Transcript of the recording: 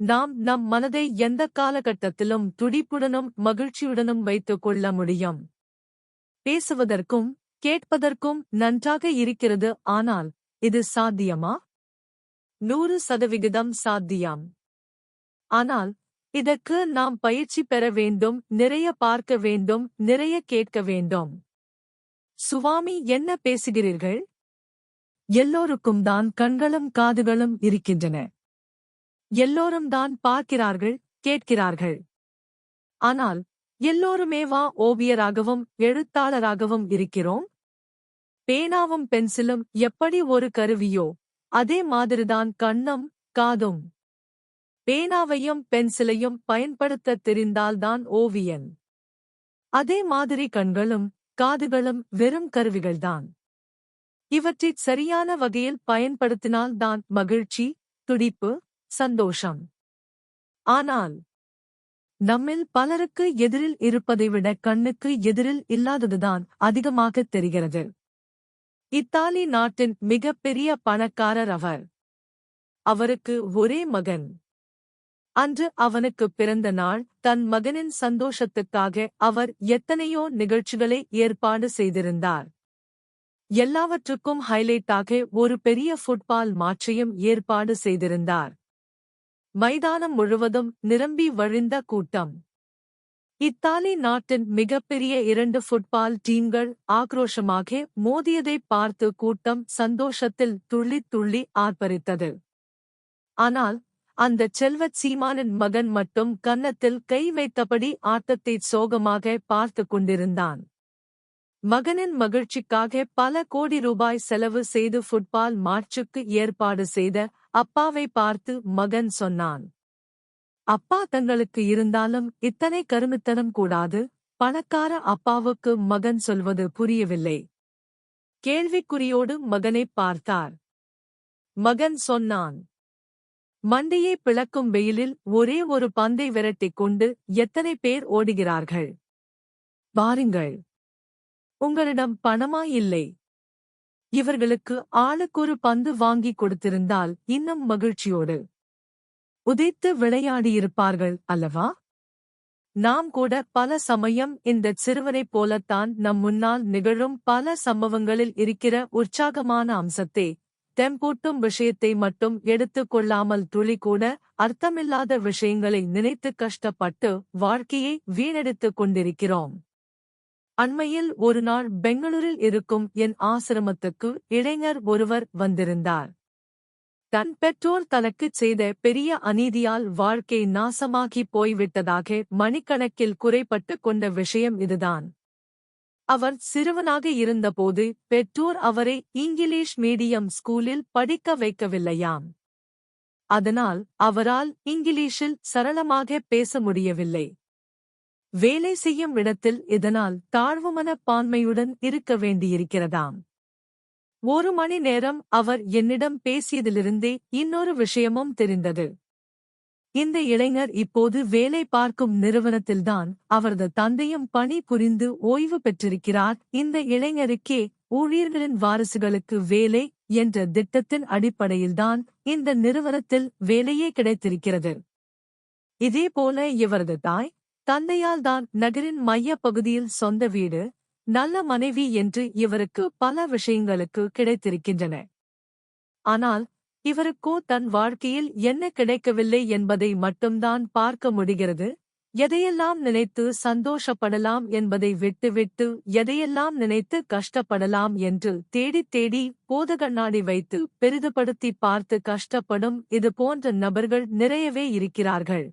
நாம் நம் மனதை எந்த காலகட்டத்திலும் துடிப்புடனும் மகிழ்ச்சியுடனும் வைத்துக் கொள்ள முடியும். பேசுவதற்கும் கேட்பதற்கும் நன்றாக இருக்கிறது ஆனால் இது சாத்தியமா? நூறு சதவிகிதம் சாத்தியம். ஆனால் இதற்கு நாம் பயிற்சி பெற வேண்டும் நிறைய பார்க்க வேண்டும் நிறைய கேட்க வேண்டும். சுவாமி என்ன பேசுகிறீர்கள்? எல்லோருக்கும் தான் கண்களும் காதுகளும் இருக்கின்றன. எல்லோரும் தான் பார்க்கிறார்கள் கேட்கிறார்கள். ஆனால் எல்லோருமேவா ஓவியராகவும் எழுத்தாளராகவும் இருக்கிறோம். பேனாவும் பென்சிலும் எப்படி ஒரு கருவியோ அதே மாதிரிதான் கண்ணும் காதும். பேனாவையும் பென்சிலையும் பயன்படுத்த தெரிந்தால்தான் ஓவியன். அதே மாதிரி கண்களும் காதுகளும் வெறும் கருவிகள்தான். இவற்றைச் சரியான வகையில் பயன்படுத்தினால்தான் மகிழ்ச்சி துடிப்பு சந்தோஷம். ஆனால் நம்மில் பலருக்கு எதிரில் இருப்பதை விட கண்ணுக்கு எதிரில் இல்லாததுதான் அதிகமாகத் தெரிகிறது. இத்தாலி நாட்டின் மிகப்பெரிய பணக்காரர் அவர். அவருக்கு ஒரே மகன். அன்று அவனுக்கு பிறந்த நாள் தன் மகனின் சந்தோஷத்துக்காக அவர் எத்தனையோ நிகழ்ச்சிகளை ஏற்பாடு செய்திருந்தார். எல்லாவற்றுக்கும் ஹைலைட்டாக ஒரு பெரிய ஃபுட்பால் மாற்றையும் ஏற்பாடு செய்திருந்தார். மைதானம் முழுவதும் நிரம்பி வழிந்த கூட்டம். இத்தாலி நாட்டின் மிகப்பெரிய இரண்டு ஃபுட்பால் டீம்கள் ஆக்ரோஷமாக மோதியதை பார்த்து கூட்டம் சந்தோஷத்தில் துள்ளி துள்ளி ஆர்ப்பரித்தது. ஆனால் அந்த செல்வச் சீமானின் மகன் மட்டும் கன்னத்தில் கை வைத்தபடி ஆட்டத்தை சோகமாக பார்த்து கொண்டிருந்தான். மகனின் மகிழ்ச்சிக்காக பல கோடி ரூபாய் செலவு செய்து ஃபுட்பால் மாற்றுக்கு ஏற்பாடு செய்த அப்பாவை பார்த்து மகன் சொன்னான். அப்பா தங்களுக்கு இருந்தாலும் இத்தனை கருமித்தனம் கூடாது பணக்கார அப்பாவுக்கு மகன் சொல்வது புரியவில்லை. கேள்விக்குறியோடு மகனைப் பார்த்தார். மகன் சொன்னான் மண்டையை பிளக்கும் வெயிலில் ஒரே ஒரு பந்தை விரட்டிக் கொண்டு எத்தனை பேர் ஓடுகிறார்கள்? பாருங்கள் உங்களிடம் பணமா இல்லை. இவர்களுக்கு ஆளுக்கொரு பந்து வாங்கி கொடுத்திருந்தால் இன்னும் மகிழ்ச்சியோடு. உதைத்து விளையாடியிருப்பார்கள் அல்லவா? நாம் கூட பல சமயம் இந்த சிறுவனைப் போலத்தான் நம் முன்னால் நிகழும் பல சம்பவங்களில் இருக்கிற உற்சாகமான அம்சத்தை தெம்பூட்டும் விஷயத்தை மட்டும் எடுத்துக் கொள்ளாமல் துளி கூட அர்த்தமில்லாத விஷயங்களை நினைத்து கஷ்டப்பட்டு வாழ்க்கையை வீணெடுத்துக் கொண்டிருக்கிறோம். அண்மையில் ஒரு நாள் பெங்களூரில் இருக்கும் என் ஆசிரமத்துக்கு இளைஞர் ஒருவர் வந்திருந்தார். தன் பெற்றோர் தனக்குச் செய்த பெரிய அநீதியால் வாழ்க்கை நாசமாகி போய்விட்டதாக மணிக்கணக்கில் குறைப்பட்டு கொண்ட விஷயம் இதுதான். அவர் சிறுவனாக இருந்தபோது பெற்றோர் அவரை இங்கிலீஷ் மீடியம் ஸ்கூலில் படிக்க வைக்கவில்லையாம். அதனால் அவரால் இங்கிலீஷில் சரளமாக பேச முடியவில்லை. வேலை செய்யும் இடத்தில் இதனால் தாழ்வு மனப்பான்மையுடன் இருக்க வேண்டியிருக்கிறதாம். ஒரு மணி நேரம் அவர் என்னிடம் பேசியதிலிருந்தே இன்னொரு விஷயமும் தெரிந்தது. இந்த இளைஞர் இப்போது வேலை பார்க்கும் நிறுவனத்தில்தான் அவரது தந்தையும் பணி புரிந்து ஓய்வு பெற்றிருக்கிறார். இந்த இளைஞருக்கே ஊழியர்களின் வாரிசுகளுக்கு வேலை என்ற திட்டத்தின் அடிப்படையில்தான் இந்த நிறுவனத்தில் வேலையே கிடைத்திருக்கிறது. இதேபோல இவரது தாய் தந்தையால் தான் நகரின் மைய பகுதியில் சொந்த வீடு நல்ல மனைவி என்று இவருக்கு பல விஷயங்களுக்கு கிடைத்திருக்கின்றன. ஆனால் இவருக்கோ தன் வாழ்க்கையில் என்ன கிடைக்கவில்லை என்பதை மட்டும்தான் பார்க்க முடிகிறது. எதையெல்லாம் நினைத்து சந்தோஷப்படலாம் என்பதை விட்டுவிட்டு எதையெல்லாம் நினைத்து கஷ்டப்படலாம் என்று தேடித் தேடி போதகண்ணாடி வைத்து பெரிதுபடுத்தி பார்த்து கஷ்டப்படும் இது போன்ற நபர்கள் நிறையவே இருக்கிறார்கள்.